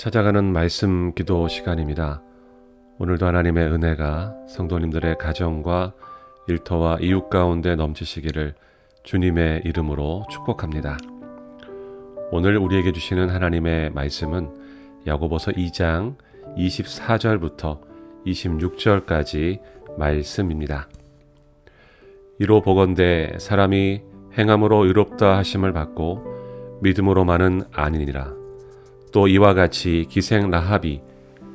찾아가는 말씀 기도 시간입니다. 오늘도 하나님의 은혜가 성도님들의 가정과 일터와 이웃 가운데 넘치시기를 주님의 이름으로 축복합니다. 오늘 우리에게 주시는 하나님의 말씀은 야고보서 2장 24절부터 26절까지 말씀입니다. 이로 보건대 사람이 행함으로 의롭다 하심을 받고 믿음으로만은 아니니라. 또 이와 같이 기생 라합이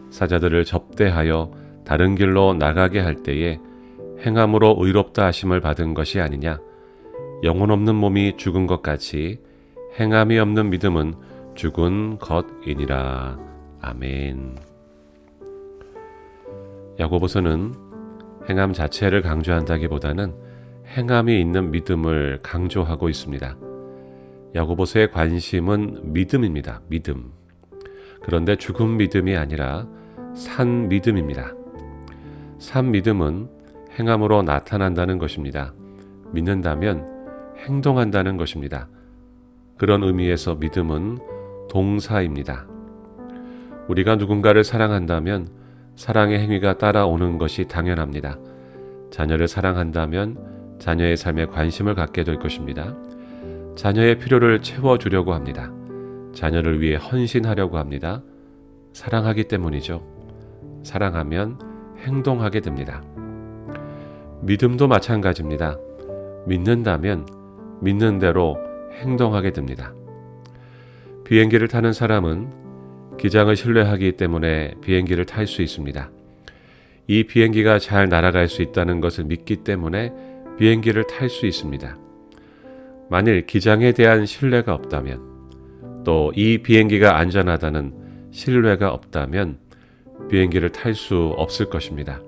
사자들을 접대하여 다른 길로 나가게 할 때에 행함으로 의롭다 하심을 받은 것이 아니냐 영혼 없는 몸이 죽은 것 같이 행함이 없는 믿음은 죽은 것이니라 아멘 야고보서는 행함 자체를 강조한다기보다는 행함이 있는 믿음을 강조하고 있습니다. 야고보서의 관심은 믿음입니다. 믿음. 그런데 죽은 믿음이 아니라 산 믿음입니다. 산 믿음은 행함으로 나타난다는 것입니다. 믿는다면 행동한다는 것입니다. 그런 의미에서 믿음은 동사입니다. 우리가 누군가를 사랑한다면 사랑의 행위가 따라오는 것이 당연합니다. 자녀를 사랑한다면 자녀의 삶에 관심을 갖게 될 것입니다. 자녀의 필요를 채워주려고 합니다. 자녀를 위해 헌신하려고 합니다. 사랑하기 때문이죠. 사랑하면 행동하게 됩니다. 믿음도 마찬가지입니다. 믿는다면 믿는 대로 행동하게 됩니다. 비행기를 타는 사람은 기장을 신뢰하기 때문에 비행기를 탈 수 있습니다. 이 비행기가 잘 날아갈 수 있다는 것을 믿기 때문에 비행기를 탈 수 있습니다. 만일 기장에 대한 신뢰가 없다면 또 이 비행기가 안전하다는 신뢰가 없다면 비행기를 탈 수 없을 것입니다.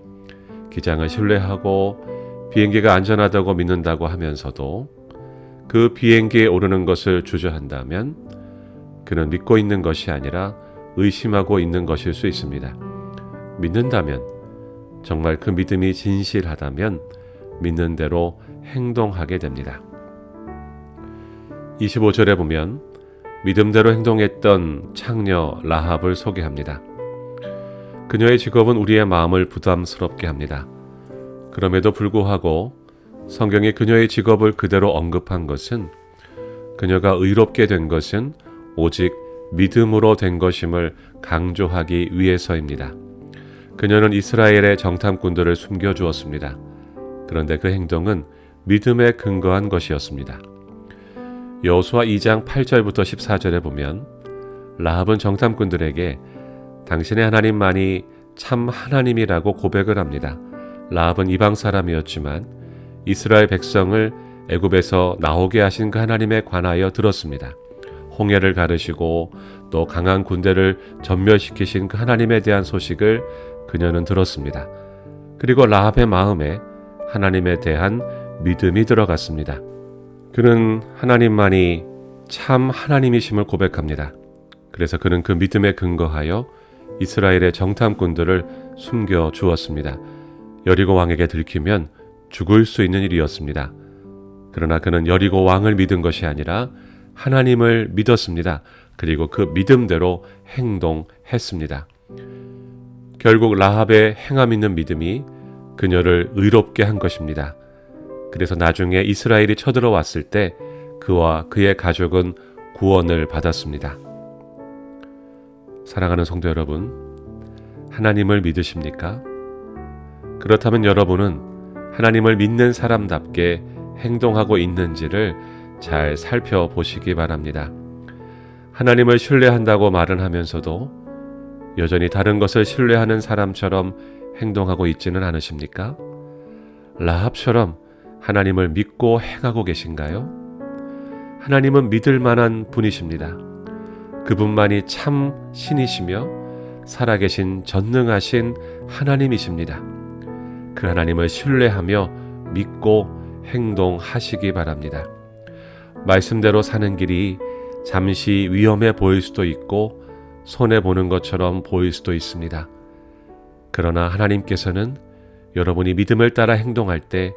기장을 신뢰하고 비행기가 안전하다고 믿는다고 하면서도 그 비행기에 오르는 것을 주저한다면 그는 믿고 있는 것이 아니라 의심하고 있는 것일 수 있습니다. 믿는다면 정말 그 믿음이 진실하다면 믿는 대로 행동하게 됩니다. 25절에 보면 믿음대로 행동했던 창녀 라합을 소개합니다. 그녀의 직업은 우리의 마음을 부담스럽게 합니다. 그럼에도 불구하고 성경이 그녀의 직업을 그대로 언급한 것은 그녀가 의롭게 된 것은 오직 믿음으로 된 것임을 강조하기 위해서입니다. 그녀는 이스라엘의 정탐꾼들을 숨겨주었습니다. 그런데 그 행동은 믿음에 근거한 것이었습니다. 여호수아 2장 8절부터 14절에 보면 라합은 정탐꾼들에게 당신의 하나님만이 참 하나님이라고 고백을 합니다. 라합은 이방 사람이었지만 이스라엘 백성을 애굽에서 나오게 하신 그 하나님에 관하여 들었습니다. 홍해를 가르시고 또 강한 군대를 전멸시키신 그 하나님에 대한 소식을 그녀는 들었습니다. 그리고 라합의 마음에 하나님에 대한 믿음이 들어갔습니다. 그는 하나님만이 참 하나님이심을 고백합니다. 그래서 그는 그 믿음에 근거하여 이스라엘의 정탐꾼들을 숨겨 주었습니다. 여리고 왕에게 들키면 죽을 수 있는 일이었습니다. 그러나 그는 여리고 왕을 믿은 것이 아니라 하나님을 믿었습니다. 그리고 그 믿음대로 행동했습니다. 결국 라합의 행함 있는 믿음이 그녀를 의롭게 한 것입니다. 그래서 나중에 이스라엘이 쳐들어왔을 때 그와 그의 가족은 구원을 받았습니다. 사랑하는 성도 여러분, 하나님을 믿으십니까? 그렇다면 여러분은 하나님을 믿는 사람답게 행동하고 있는지를 잘 살펴보시기 바랍니다. 하나님을 신뢰한다고 말은 하면서도 여전히 다른 것을 신뢰하는 사람처럼 행동하고 있지는 않으십니까? 라합처럼 하나님을 믿고 행하고 계신가요? 하나님은 믿을 만한 분이십니다. 그분만이 참 신이시며 살아계신 전능하신 하나님이십니다. 그 하나님을 신뢰하며 믿고 행동하시기 바랍니다. 말씀대로 사는 길이 잠시 위험해 보일 수도 있고 손해 보는 것처럼 보일 수도 있습니다. 그러나 하나님께서는 여러분이 믿음을 따라 행동할 때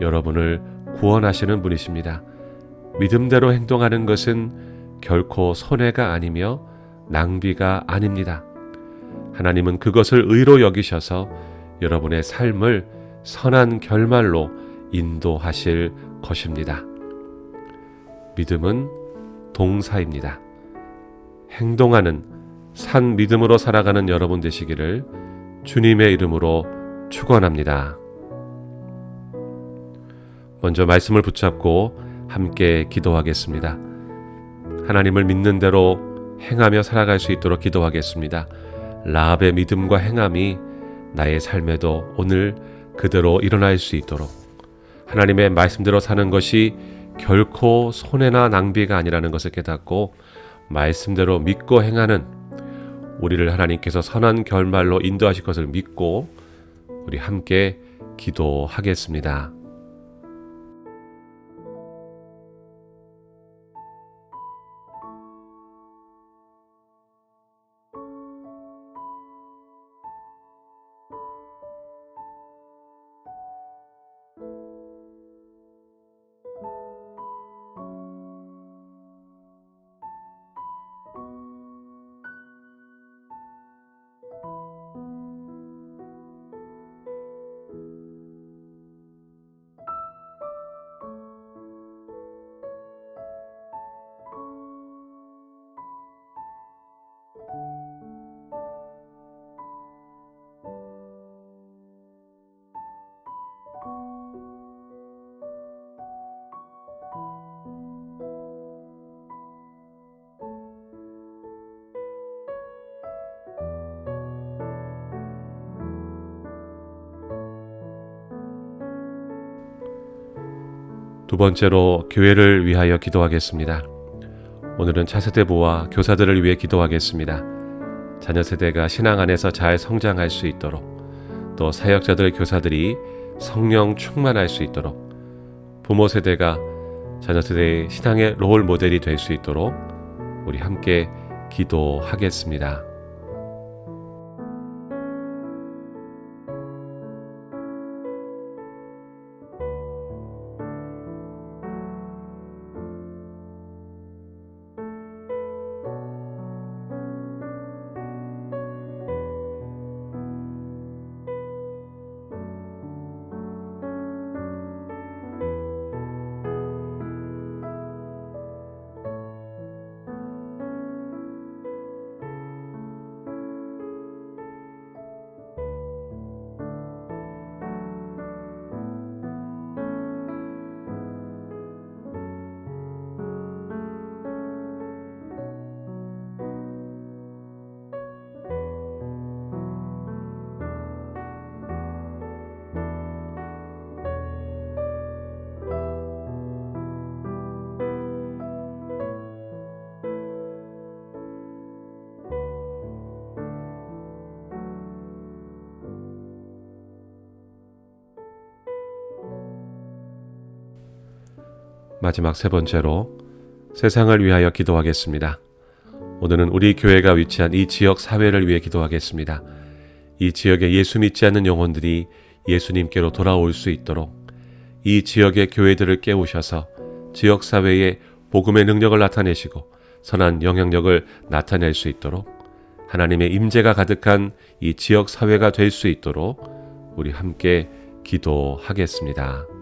여러분을 구원하시는 분이십니다. 믿음대로 행동하는 것은 결코 손해가 아니며 낭비가 아닙니다. 하나님은 그것을 의로 여기셔서 여러분의 삶을 선한 결말로 인도하실 것입니다. 믿음은 동사입니다. 행동하는 산 믿음으로 살아가는 여러분 되시기를 주님의 이름으로 축원합니다. 먼저 말씀을 붙잡고 함께 기도하겠습니다. 하나님을 믿는 대로 행하며 살아갈 수 있도록 기도하겠습니다. 라합의 믿음과 행함이 나의 삶에도 오늘 그대로 일어날 수 있도록 하나님의 말씀대로 사는 것이 결코 손해나 낭비가 아니라는 것을 깨닫고 말씀대로 믿고 행하는 우리를 하나님께서 선한 결말로 인도하실 것을 믿고 우리 함께 기도하겠습니다. 두 번째로 교회를 위하여 기도하겠습니다. 오늘은 차세대부와 교사들을 위해 기도하겠습니다. 자녀 세대가 신앙 안에서 잘 성장할 수 있도록 또 사역자들 교사들이 성령 충만할 수 있도록 부모 세대가 자녀 세대의 신앙의 롤 모델이 될 수 있도록 우리 함께 기도하겠습니다. 마지막 세 번째로 세상을 위하여 기도하겠습니다. 오늘은 우리 교회가 위치한 이 지역 사회를 위해 기도하겠습니다. 이 지역에 예수 믿지 않는 영혼들이 예수님께로 돌아올 수 있도록 이 지역의 교회들을 깨우셔서 지역 사회에 복음의 능력을 나타내시고 선한 영향력을 나타낼 수 있도록 하나님의 임재가 가득한 이 지역 사회가 될 수 있도록 우리 함께 기도하겠습니다.